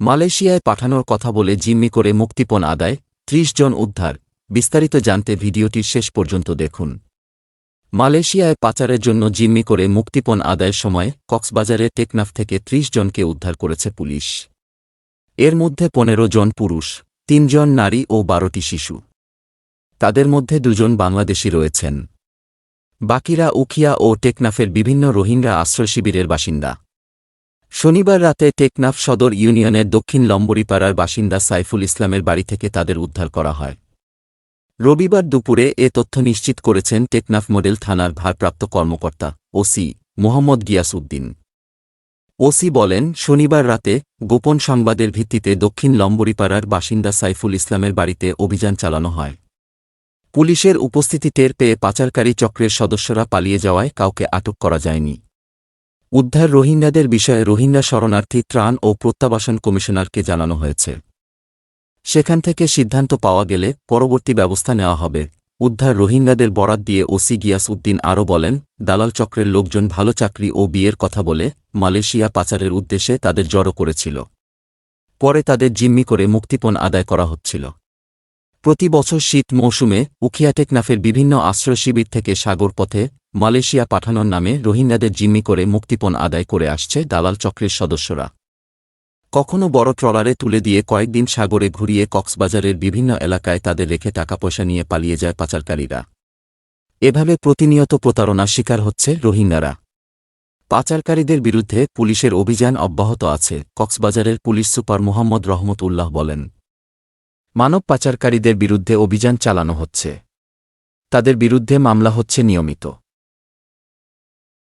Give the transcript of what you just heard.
মালয়েশিয়ায় পাঠানোর কথা বলে জিম্মি করে মুক্তিপণ আদায়, ত্রিশ জন উদ্ধার। বিস্তারিত জানতে ভিডিওটির শেষ পর্যন্ত দেখুন। মালয়েশিয়ায় পাচারের জন্য জিম্মি করে মুক্তিপণ আদায়ের সময় কক্সবাজারে টেকনাফ থেকে ত্রিশ জনকে উদ্ধার করেছে পুলিশ। এর মধ্যে পনেরো জন পুরুষ তিনজন নারী ও বারোটি শিশু। তাদের মধ্যে দুজন বাংলাদেশি রয়েছেন। বাকিরা উখিয়া ও টেকনাফের বিভিন্ন রোহিঙ্গা আশ্রয়শিবিরের বাসিন্দা। শনিবার রাতে টেকনাফ সদর ইউনিয়নের দক্ষিণ লম্বরিপাড়ার বাসিন্দা সাইফুল ইসলামের বাড়ি থেকে তাদের উদ্ধার করা হয়। রবিবার দুপুরে এ তথ্য নিশ্চিত করেছেন টেকনাফ মডেল থানার ভারপ্রাপ্ত কর্মকর্তা, ওসি মোহাম্মদ গিয়াস উদ্দিন। ওসি বলেন, শনিবার রাতে গোপন সংবাদের ভিত্তিতে দক্ষিণ লম্বরিপাড়ার বাসিন্দা সাইফুল ইসলামের বাড়িতে অভিযান চালানো হয়। পুলিশের উপস্থিতি টের পেয়ে পাচারকারী চক্রের সদস্যরা পালিয়ে যাওয়ায় কাউকে আটক করা যায়নি। উদ্ধার রোহিঙ্গাদের বিষয়ে রোহিঙ্গা শরণার্থী ত্রাণ ও প্রত্যাবাসন কমিশনারকে জানানো হয়েছে। সেখান থেকে সিদ্ধান্ত পাওয়া গেলে পরবর্তী ব্যবস্থা নেওয়া হবে। উদ্ধার রোহিঙ্গাদের বরাত দিয়ে ওসি গিয়াস উদ্দিন আরও বলেন, দালাল চক্রের লোকজন ভালো চাকরি ও বিয়ের কথা বলে মালয়েশিয়া পাচারের উদ্দেশ্যে তাদের জড়ো করেছিল। পরে তাদের জিম্মি করে মুক্তিপণ আদায় করা হচ্ছিল। প্রতি বছর শীত মৌসুমে উখিয়া টেকনাফের বিভিন্ন আশ্রয়শিবির থেকে সাগর পথে মালয়েশিয়া পাঠানোর নামে রোহিঙ্গাদের জিম্মি করে মুক্তিপণ আদায় করে আসছে দালাল চক্রের সদস্যরা। কখনো বড় ট্রলারে তুলে দিয়ে কয়েকদিন সাগরে ঘুরিয়ে কক্সবাজারের বিভিন্ন এলাকায় তাদের রেখে টাকা পয়সা নিয়ে পালিয়ে যায় পাচারকারীরা। এভাবে প্রতিনিয়ত প্রতারণার শিকার হচ্ছে রোহিঙ্গারা। পাচারকারীদের বিরুদ্ধে পুলিশের অভিযান অব্যাহত আছে, কক্সবাজারের পুলিশ সুপার মোহাম্মদ রহমত উল্লাহ বলেন। মানব পাচারকারীদের বিরুদ্ধে অভিযান চালানো হচ্ছে। তাদের বিরুদ্ধে মামলা হচ্ছে নিয়মিত।